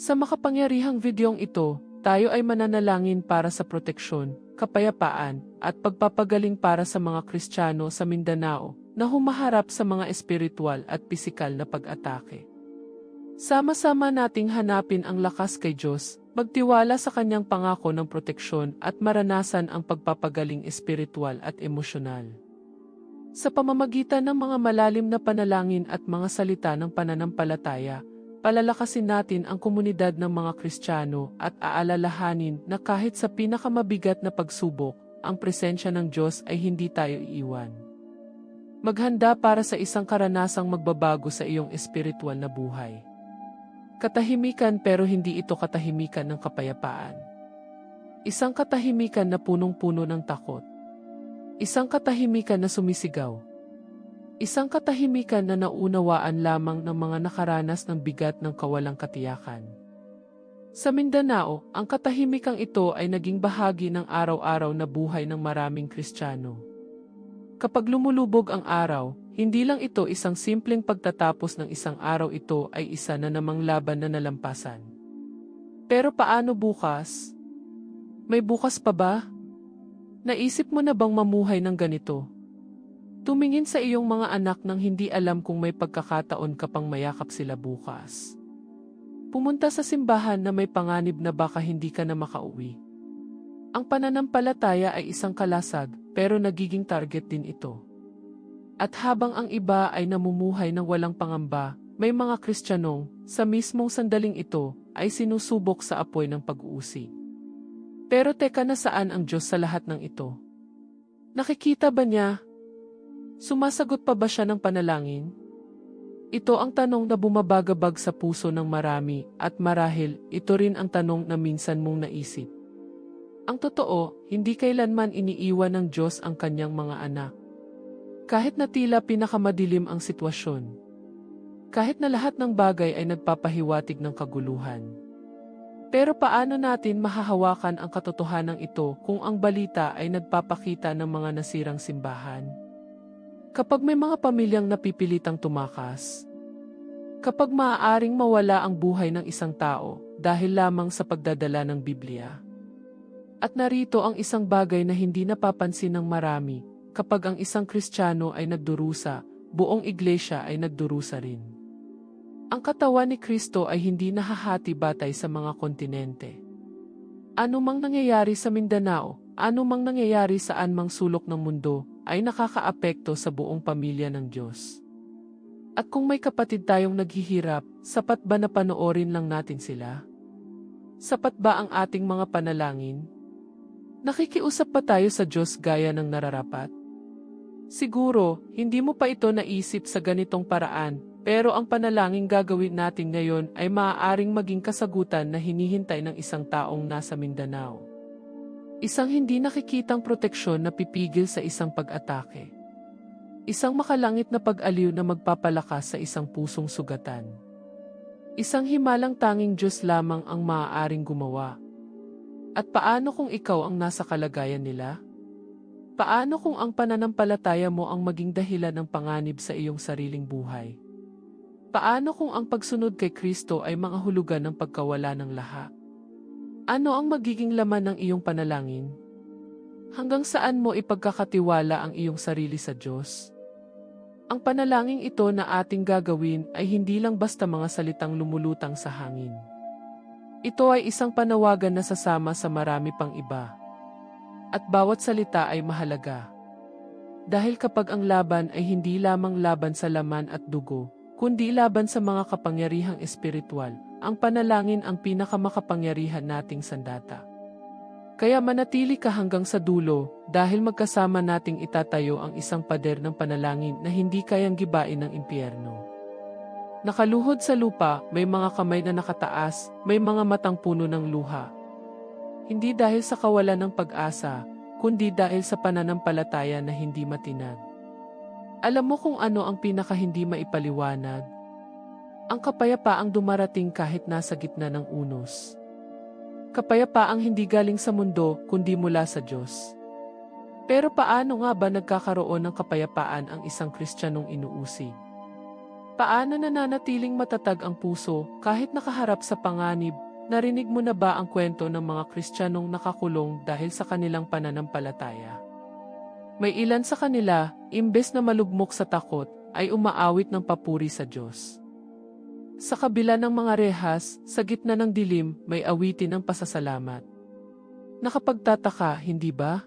Sa makapangyarihang videong ito, tayo ay mananalangin para sa proteksyon, kapayapaan, at pagpapagaling para sa mga Kristiyano sa Mindanao na humaharap sa mga espiritual at pisikal na pag-atake. Sama-sama nating hanapin ang lakas kay Diyos, magtiwala sa kanyang pangako ng proteksyon at maranasan ang pagpapagaling espiritual at emosyonal. Sa pamamagitan ng mga malalim na panalangin at mga salita ng pananampalataya, palalakasin natin ang komunidad ng mga Kristiyano at aalalahanin na kahit sa pinakamabigat na pagsubok, ang presensya ng Diyos ay hindi tayo iiwan. Maghanda para sa isang karanasang magbabago sa iyong espiritual na buhay. Katahimikan pero hindi ito katahimikan ng kapayapaan. Isang katahimikan na punong-puno ng takot. Isang katahimikan na sumisigaw. Isang katahimikan na naunawaan lamang ng mga nakaranas ng bigat ng kawalang katiyakan. Sa Mindanao, ang katahimikang ito ay naging bahagi ng araw-araw na buhay ng maraming Kristiyano. Kapag lumulubog ang araw, hindi lang ito isang simpleng pagtatapos ng isang araw ito ay isa na namang laban na nalampasan. Pero paano bukas? May bukas pa ba? Naisip mo na bang mamuhay ng ganito? Tumingin sa iyong mga anak nang hindi alam kung may pagkakataon ka pang mayakap sila bukas. Pumunta sa simbahan na may panganib na baka hindi ka na makauwi. Ang pananampalataya ay isang kalasag pero nagiging target din ito. At habang ang iba ay namumuhay ng walang pangamba, may mga Kristiyanong, sa mismong sandaling ito, ay sinusubok sa apoy ng pag-uusig. Pero teka na saan ang Diyos sa lahat ng ito? Nakikita ba niya? Sumasagot pa ba siya ng panalangin? Ito ang tanong na bumabagabag sa puso ng marami at marahil ito rin ang tanong na minsan mong naisip. Ang totoo, hindi kailanman iniiwan ng Diyos ang kanyang mga anak. Kahit na tila pinakamadilim ang sitwasyon. Kahit na lahat ng bagay ay nagpapahiwatig ng kaguluhan. Pero paano natin mahahawakan ang katotohanan ito kung ang balita ay nagpapakita ng mga nasirang simbahan? Kapag may mga pamilyang napipilitang tumakas, kapag maaaring mawala ang buhay ng isang tao dahil lamang sa pagdadala ng Biblia. At narito ang isang bagay na hindi napapansin ng marami, kapag ang isang Kristiyano ay nagdurusa, buong iglesia ay nagdurusa rin. Ang katawan ni Kristo ay hindi nahahati batay sa mga kontinente. Ano mang nangyayari sa Mindanao, ano mang nangyayari saan mang sulok ng mundo, ay nakakaapekto sa buong pamilya ng Diyos. At kung may kapatid tayong naghihirap, sapat ba na panoorin lang natin sila? Sapat ba ang ating mga panalangin? Nakikiusap pa tayo sa Diyos gaya ng nararapat? Siguro, hindi mo pa ito naisip sa ganitong paraan, pero ang panalangin gagawin natin ngayon ay maaaring maging kasagutan na hinihintay ng isang taong nasa Mindanao. Isang hindi nakikitang proteksyon na pipigil sa isang pag-atake. Isang makalangit na pag-aliw na magpapalakas sa isang pusong sugatan. Isang himalang tanging Diyos lamang ang maaaring gumawa. At paano kung ikaw ang nasa kalagayan nila? Paano kung ang pananampalataya mo ang maging dahilan ng panganib sa iyong sariling buhay? Paano kung ang pagsunod kay Kristo ay mga hulugan ng pagkawala ng lahat? Ano ang magiging laman ng iyong panalangin? Hanggang saan mo ipagkakatiwala ang iyong sarili sa Diyos? Ang panalangin ito na ating gagawin ay hindi lang basta mga salitang lumulutang sa hangin. Ito ay isang panawagan na sasama sa marami pang iba. At bawat salita ay mahalaga. Dahil kapag ang laban ay hindi lamang laban sa laman at dugo, kundi laban sa mga kapangyarihang espiritual, ang panalangin ang pinakamakapangyarihan nating sandata. Kaya manatili ka hanggang sa dulo, dahil magkasama nating itatayo ang isang pader ng panalangin na hindi kayang gibain ng impyerno. Nakaluhod sa lupa, may mga kamay na nakataas, may mga matang puno ng luha. Hindi dahil sa kawalan ng pag-asa, kundi dahil sa pananampalataya na hindi matinag. Alam mo kung ano ang pinaka hindi maipaliwanag? Ang kapayapaang dumarating kahit nasa gitna ng unos. Kapayapaang hindi galing sa mundo, kundi mula sa Diyos. Pero paano nga ba nagkakaroon ng kapayapaan ang isang Kristiyanong inuusig? Paano nananatiling matatag ang puso kahit nakaharap sa panganib? Narinig mo na ba ang kwento ng mga Kristiyanong nakakulong dahil sa kanilang pananampalataya? May ilan sa kanila, imbes na malugmok sa takot, ay umaawit ng papuri sa Diyos. Sa kabila ng mga rehas, sa gitna ng dilim, may awitin ng pasasalamat. Nakapagtataka, hindi ba?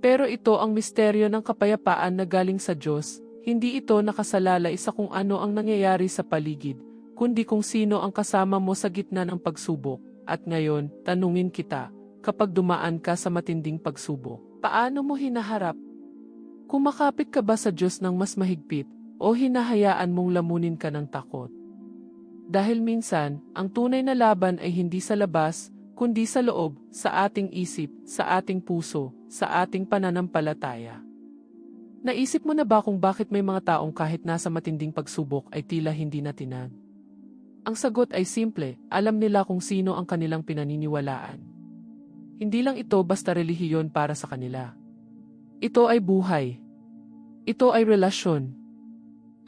Pero ito ang misteryo ng kapayapaan na galing sa Diyos, hindi ito nakasalalay sa kung ano ang nangyayari sa paligid, kundi kung sino ang kasama mo sa gitna ng pagsubok. At ngayon, tanungin kita, kapag dumaan ka sa matinding pagsubok, paano mo hinaharap? Kumakapit ka ba sa Diyos ng mas mahigpit, o hinahayaan mong lamunin ka ng takot? Dahil minsan, ang tunay na laban ay hindi sa labas, kundi sa loob, sa ating isip, sa ating puso, sa ating pananampalataya. Naisip mo na ba kung bakit may mga taong kahit nasa matinding pagsubok ay tila hindi natinag? Ang sagot ay simple, alam nila kung sino ang kanilang pinaniniwalaan. Hindi lang ito basta relihiyon para sa kanila. Ito ay buhay. Ito ay relasyon.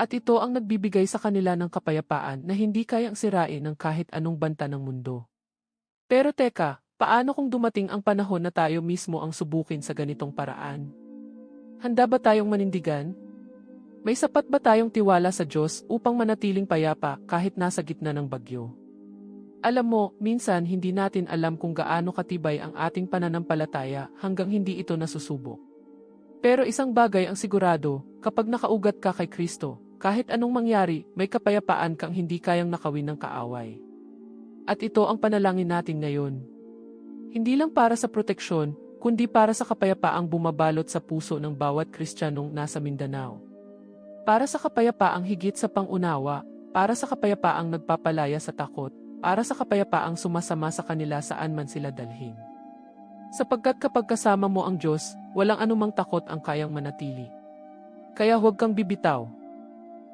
At ito ang nagbibigay sa kanila ng kapayapaan na hindi kayang sirain ng kahit anong banta ng mundo. Pero teka, paano kung dumating ang panahon na tayo mismo ang subukin sa ganitong paraan? Handa ba tayong manindigan? May sapat ba tayong tiwala sa Diyos upang manatiling payapa kahit nasa gitna ng bagyo? Alam mo, minsan hindi natin alam kung gaano katibay ang ating pananampalataya hanggang hindi ito nasusubok. Pero isang bagay ang sigurado, kapag nakaugat ka kay Kristo, kahit anong mangyari, may kapayapaan kang hindi kayang nakawin ng kaaway. At ito ang panalangin natin ngayon. Hindi lang para sa proteksyon, kundi para sa kapayapaang bumabalot sa puso ng bawat Kristiyanong nasa Mindanao. Para sa kapayapaang higit sa pangunawa, para sa kapayapaang nagpapalaya sa takot, para sa kapayapaang sumasama sa kanila saan man sila dalhin. Sapagkat kapag kasama mo ang Diyos, walang anumang takot ang kayang manatili. Kaya huwag kang bibitaw.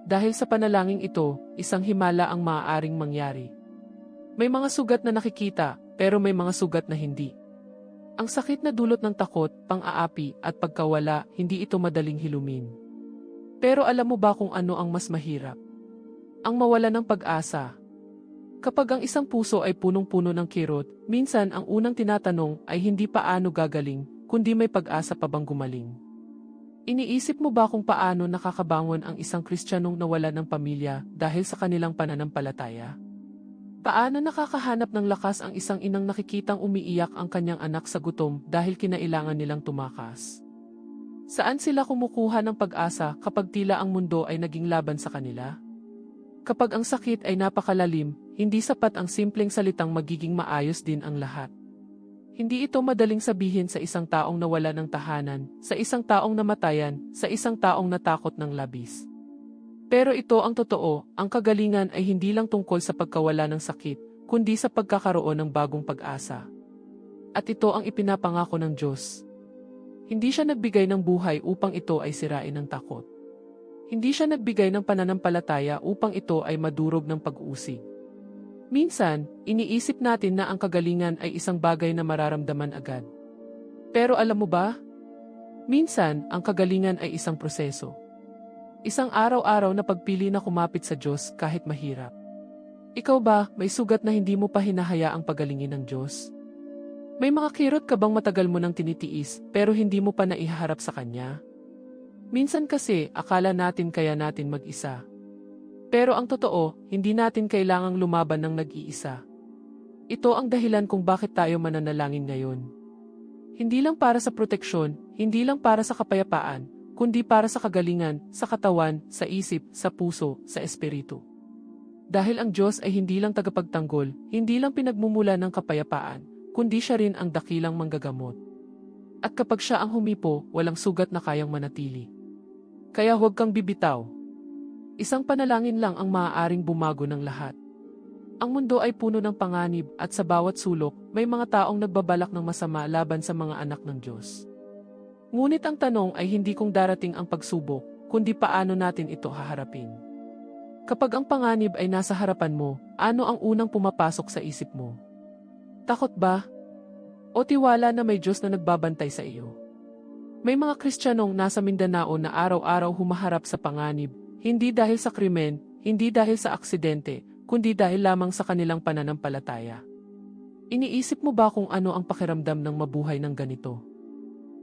Dahil sa panalangin ito, isang himala ang maaaring mangyari. May mga sugat na nakikita, pero may mga sugat na hindi. Ang sakit na dulot ng takot, pang-aapi, at pagkawala, hindi ito madaling hilumin. Pero alam mo ba kung ano ang mas mahirap? Ang mawala ng pag-asa, Kapag ang isang puso ay punong-puno ng kirot, minsan ang unang tinatanong ay hindi paano gagaling, kundi may pag-asa pa bang gumaling. Iniisip mo ba kung paano nakakabangon ang isang Kristiyanong nawala ng pamilya dahil sa kanilang pananampalataya? Paano nakakahanap ng lakas ang isang inang nakikitang umiiyak ang kanyang anak sa gutom dahil kinailangan nilang tumakas? Saan sila kumukuha ng pag-asa kapag tila ang mundo ay naging laban sa kanila? Kapag ang sakit ay napakalalim, hindi sapat ang simpleng salitang magiging maayos din ang lahat. Hindi ito madaling sabihin sa isang taong nawala ng tahanan, sa isang taong namatayan, sa isang taong natakot ng labis. Pero ito ang totoo, ang kagalingan ay hindi lang tungkol sa pagkawala ng sakit, kundi sa pagkakaroon ng bagong pag-asa. At ito ang ipinapangako ng Diyos. Hindi siya nagbigay ng buhay upang ito ay sirain ng takot. Hindi siya nagbigay ng pananampalataya upang ito ay madurog ng pag-usig. Minsan, iniisip natin na ang kagalingan ay isang bagay na mararamdaman agad. Pero alam mo ba? Minsan, ang kagalingan ay isang proseso. Isang araw-araw na pagpili na kumapit sa Diyos kahit mahirap. Ikaw ba, may sugat na hindi mo pa hinahayaang pagalingin ng Diyos? May mga kirot ka bang matagal mo nang tinitiis pero hindi mo pa naiharap sa Kanya? Minsan kasi, akala natin kaya natin mag-isa, pero ang totoo, hindi natin kailangang lumaban ng nag-iisa. Ito ang dahilan kung bakit tayo mananalangin ngayon. Hindi lang para sa proteksyon, hindi lang para sa kapayapaan, kundi para sa kagalingan, sa katawan, sa isip, sa puso, sa espiritu. Dahil ang Diyos ay hindi lang tagapagtanggol, hindi lang pinagmumula ng kapayapaan, kundi siya rin ang dakilang manggagamot. At kapag siya ang humipo, walang sugat na kayang manatili. Kaya huwag kang bibitaw. Isang panalangin lang ang maaaring bumago ng lahat. Ang mundo ay puno ng panganib at sa bawat sulok, may mga taong nagbabalak ng masama laban sa mga anak ng Diyos. Ngunit ang tanong ay hindi kung darating ang pagsubok, kundi paano natin ito haharapin. Kapag ang panganib ay nasa harapan mo, ano ang unang pumapasok sa isip mo? Takot ba? O tiwala na may Diyos na nagbabantay sa iyo? May mga Kristiyanong nasa Mindanao na araw-araw humaharap sa panganib, hindi dahil sa krimen, hindi dahil sa aksidente, kundi dahil lamang sa kanilang pananampalataya. Iniisip mo ba kung ano ang pakiramdam ng mabuhay ng ganito?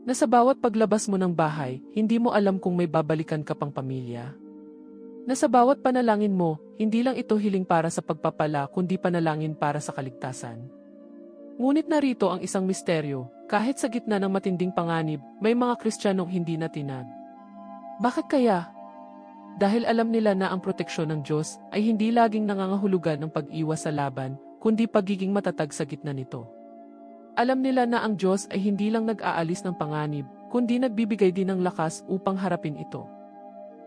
Na sa bawat paglabas mo ng bahay, hindi mo alam kung may babalikan ka pang pamilya? Na sa bawat panalangin mo, hindi lang ito hiling para sa pagpapala kundi panalangin para sa kaligtasan? Ngunit narito ang isang misteryo, kahit sa gitna ng matinding panganib, may mga Kristiyanong hindi natinag. Bakit kaya? Dahil alam nila na ang proteksyon ng Diyos ay hindi laging nangangahulugan ng pag-iwas sa laban, kundi pagiging matatag sa gitna nito. Alam nila na ang Diyos ay hindi lang nag-aalis ng panganib, kundi nagbibigay din ng lakas upang harapin ito.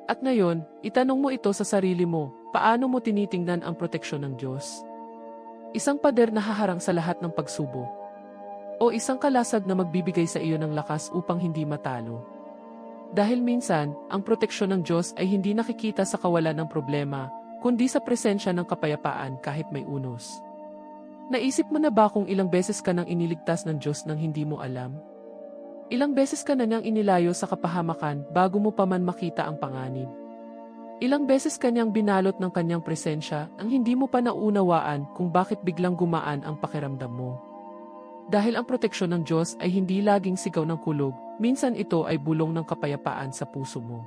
At ngayon, itanong mo ito sa sarili mo, paano mo tinitingnan ang proteksyon ng Diyos? Isang pader na haharang sa lahat ng pagsubo. O isang kalasag na magbibigay sa iyo ng lakas upang hindi matalo. Dahil minsan, ang proteksyon ng Diyos ay hindi nakikita sa kawalan ng problema, kundi sa presensya ng kapayapaan kahit may unos. Naisip mo na ba kung ilang beses ka nang iniligtas ng Diyos nang hindi mo alam? Ilang beses ka na niyang inilayo sa kapahamakan bago mo pa man makita ang panganib? Ilang beses ka niyang binalot ng kanyang presensya ang hindi mo pa nauunawaan kung bakit biglang gumaan ang pakiramdam mo? Dahil ang proteksyon ng Diyos ay hindi laging sigaw ng kulog, minsan ito ay bulong ng kapayapaan sa puso mo.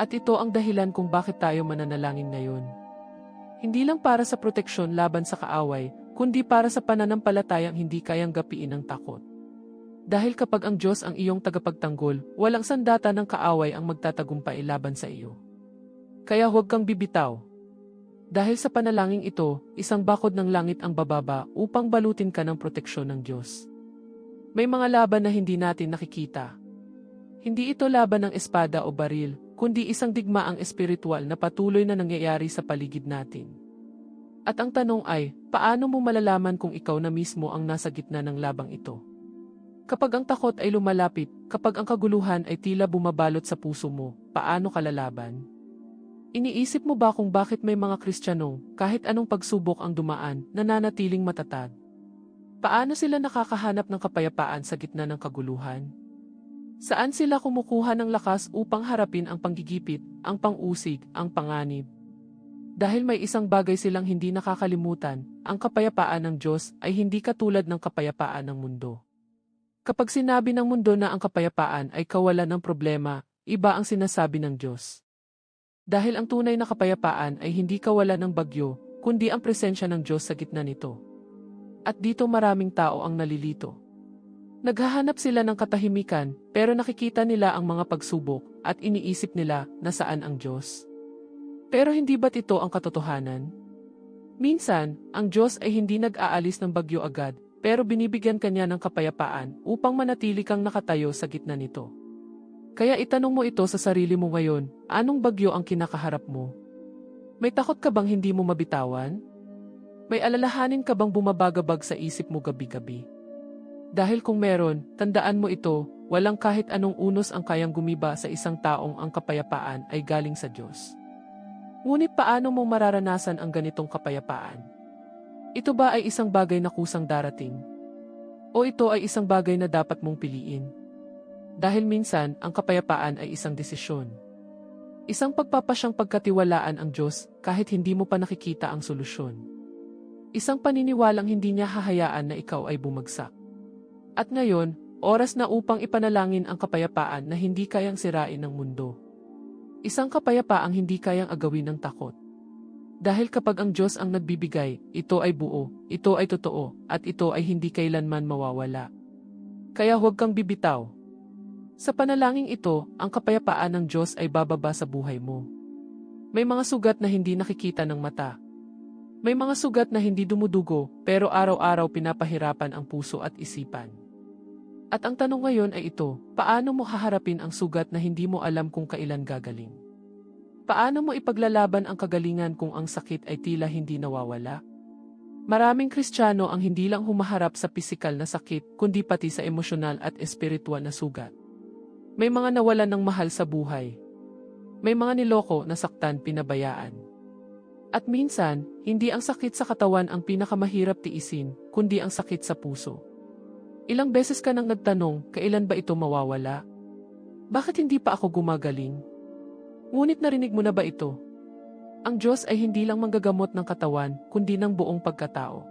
At ito ang dahilan kung bakit tayo mananalangin ngayon. Hindi lang para sa proteksyon laban sa kaaway, kundi para sa pananampalatayang hindi kayang gapiin ng takot. Dahil kapag ang Diyos ang iyong tagapagtanggol, walang sandata ng kaaway ang magtatagumpay laban sa iyo. Kaya huwag kang bibitaw. Dahil sa panalangin ito, isang bakod ng langit ang bababa upang balutin ka ng proteksyon ng Diyos. May mga laban na hindi natin nakikita. Hindi ito laban ng espada o baril, kundi isang digmaang espiritual na patuloy na nangyayari sa paligid natin. At ang tanong ay, paano mo malalaman kung ikaw na mismo ang nasa gitna ng labang ito? Kapag ang takot ay lumalapit, kapag ang kaguluhan ay tila bumabalot sa puso mo, paano ka lalaban? Iniisip mo ba kung bakit may mga Kristiyano, kahit anong pagsubok ang dumaan, nananatiling matatag? Paano sila nakakahanap ng kapayapaan sa gitna ng kaguluhan? Saan sila kumukuha ng lakas upang harapin ang panggigipit, ang pang-usig, ang panganib? Dahil may isang bagay silang hindi nakakalimutan, ang kapayapaan ng Diyos ay hindi katulad ng kapayapaan ng mundo. Kapag sinabi ng mundo na ang kapayapaan ay kawalan ng problema, iba ang sinasabi ng Diyos. Dahil ang tunay na kapayapaan ay hindi kawalan ng bagyo, kundi ang presensya ng Diyos sa gitna nito. At dito maraming tao ang nalilito. Naghahanap sila ng katahimikan, pero nakikita nila ang mga pagsubok at iniisip nila na saan ang Diyos. Pero hindi ba't ito ang katotohanan? Minsan, ang Diyos ay hindi nag-aalis ng bagyo agad, pero binibigyan kanya ng kapayapaan upang manatili kang nakatayo sa gitna nito. Kaya itanong mo ito sa sarili mo ngayon, anong bagyo ang kinakaharap mo? May takot ka bang hindi mo mabitawan? May alalahanin ka bang bumabagabag sa isip mo gabi-gabi? Dahil kung meron, tandaan mo ito, walang kahit anong unos ang kayang gumiba sa isang taong ang kapayapaan ay galing sa Diyos. Ngunit paano mo mararanasan ang ganitong kapayapaan? Ito ba ay isang bagay na kusang darating? O ito ay isang bagay na dapat mong piliin? Dahil minsan, ang kapayapaan ay isang desisyon. Isang pagpapasyang pagkatiwalaan ang Diyos kahit hindi mo pa nakikita ang solusyon. Isang paniniwalang hindi niya hahayaan na ikaw ay bumagsak. At ngayon, oras na upang ipanalangin ang kapayapaan na hindi kayang sirain ng mundo. Isang kapayapaang hindi kayang agawin ng takot. Dahil kapag ang Diyos ang nagbibigay, ito ay buo, ito ay totoo, at ito ay hindi kailanman mawawala. Kaya huwag kang bibitaw. Sa panalangin ito, ang kapayapaan ng Diyos ay bababa sa buhay mo. May mga sugat na hindi nakikita ng mata. May mga sugat na hindi dumudugo, pero araw-araw pinapahirapan ang puso at isipan. At ang tanong ngayon ay ito, paano mo haharapin ang sugat na hindi mo alam kung kailan gagaling? Paano mo ipaglalaban ang kagalingan kung ang sakit ay tila hindi nawawala? Maraming Kristiyano ang hindi lang humaharap sa pisikal na sakit, kundi pati sa emosyonal at espiritual na sugat. May mga nawalan ng mahal sa buhay. May mga niloko na saktan pinabayaan. At minsan, hindi ang sakit sa katawan ang pinakamahirap tiisin, kundi ang sakit sa puso. Ilang beses ka nang nagtanong, kailan ba ito mawawala? Bakit hindi pa ako gumagaling? Ngunit narinig mo na ba ito? Ang Diyos ay hindi lang manggagamot ng katawan, kundi ng buong pagkatao.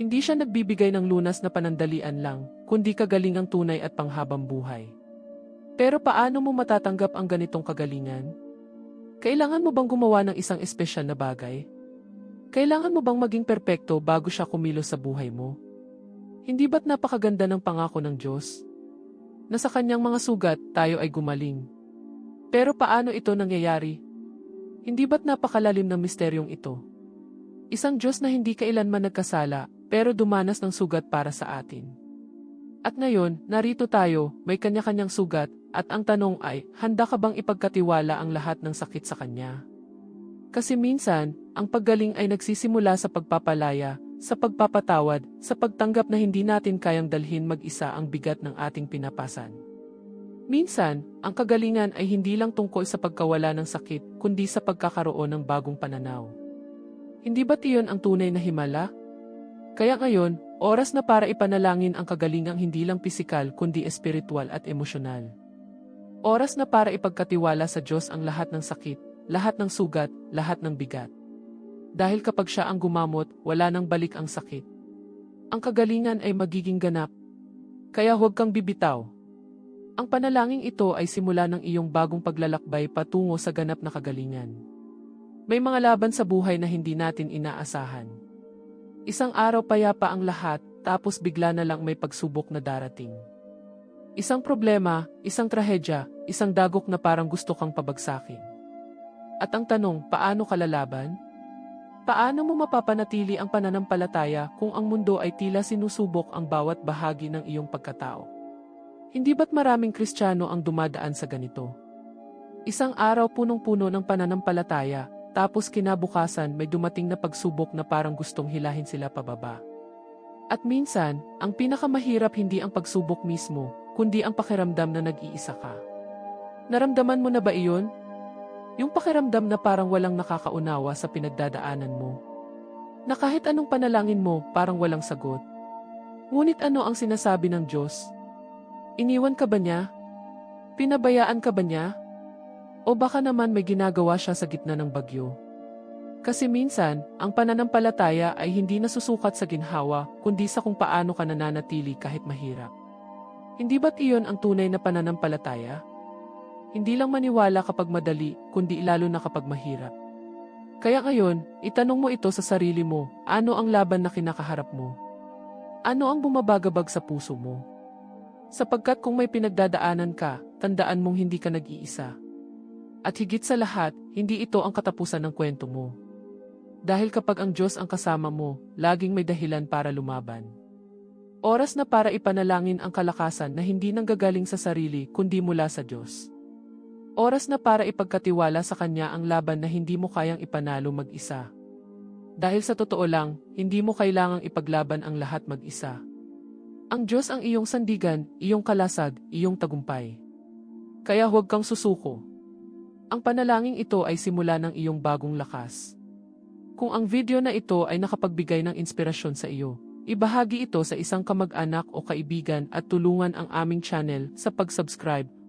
Hindi siya nagbibigay ng lunas na panandalian lang, kundi kagalingang tunay at panghabang buhay. Pero paano mo matatanggap ang ganitong kagalingan? Kailangan mo bang gumawa ng isang espesyal na bagay? Kailangan mo bang maging perpekto bago siya kumilos sa buhay mo? Hindi ba't napakaganda ng pangako ng Diyos? Na sa kanyang mga sugat, tayo ay gumaling. Pero paano ito nangyayari? Hindi ba't napakalalim ng misteryong ito? Isang Diyos na hindi kailanman nagkasala, pero dumanas ng sugat para sa atin. At ngayon, narito tayo, may kanya-kanyang sugat, at ang tanong ay, handa ka bang ipagkatiwala ang lahat ng sakit sa Kanya? Kasi minsan, ang paggaling ay nagsisimula sa pagpapalaya, sa pagpapatawad, sa pagtanggap na hindi natin kayang dalhin mag-isa ang bigat ng ating pinapasan. Minsan, ang kagalingan ay hindi lang tungkol sa pagkawala ng sakit, kundi sa pagkakaroon ng bagong pananaw. Hindi ba iyon ang tunay na himala? Kaya ngayon, oras na para ipanalangin ang kagalingang hindi lang pisikal kundi espiritual at emosyonal. Oras na para ipagkatiwala sa Diyos ang lahat ng sakit, lahat ng sugat, lahat ng bigat. Dahil kapag siya ang gumamot, wala nang balik ang sakit. Ang kagalingan ay magiging ganap. Kaya huwag kang bibitaw. Ang panalangin ito ay simula ng iyong bagong paglalakbay patungo sa ganap na kagalingan. May mga laban sa buhay na hindi natin inaasahan. Isang araw payapa ang lahat, tapos bigla na lang may pagsubok na darating. Isang problema, isang trahedya, isang dagok na parang gusto kang pabagsakin. At ang tanong, paano ka lalaban? Paano mo mapapanatili ang pananampalataya kung ang mundo ay tila sinusubok ang bawat bahagi ng iyong pagkatao? Hindi ba't maraming Kristiyano ang dumadaan sa ganito? Isang araw punong-puno ng pananampalataya, tapos kinabukasan may dumating na pagsubok na parang gustong hilahin sila pababa. At minsan, ang pinakamahirap hindi ang pagsubok mismo, kundi ang pakiramdam na nag-iisa ka. Naramdaman mo na ba iyon? Yung pakiramdam na parang walang nakakaunawa sa pinagdadaanan mo. Na kahit anong panalangin mo, parang walang sagot. Ngunit ano ang sinasabi ng Diyos? Iniwan ka ba niya? Pinabayaan ka ba niya? O baka naman may ginagawa siya sa gitna ng bagyo? Kasi minsan, ang pananampalataya ay hindi nasusukat sa ginhawa, kundi sa kung paano ka nananatili kahit mahirap. Hindi ba't iyon ang tunay na pananampalataya? Hindi lang maniwala kapag madali, kundi lalo na kapag mahirap. Kaya ngayon, itanong mo ito sa sarili mo, ano ang laban na kinakaharap mo? Ano ang bumabagabag sa puso mo? Sapagkat kung may pinagdadaanan ka, tandaan mong hindi ka nag-iisa. At higit sa lahat, hindi ito ang katapusan ng kwento mo. Dahil kapag ang Diyos ang kasama mo, laging may dahilan para lumaban. Oras na para ipanalangin ang kalakasan na hindi nanggagaling sa sarili kundi mula sa Diyos. Oras na para ipagkatiwala sa Kanya ang laban na hindi mo kayang ipanalo mag-isa. Dahil sa totoo lang, hindi mo kailangang ipaglaban ang lahat mag-isa. Ang Diyos ang iyong sandigan, iyong kalasag, iyong tagumpay. Kaya huwag kang susuko. Ang panalangin ito ay simula ng iyong bagong lakas. Kung ang video na ito ay nakapagbigay ng inspirasyon sa iyo, ibahagi ito sa isang kamag-anak o kaibigan at tulungan ang aming channel sa pag-subscribe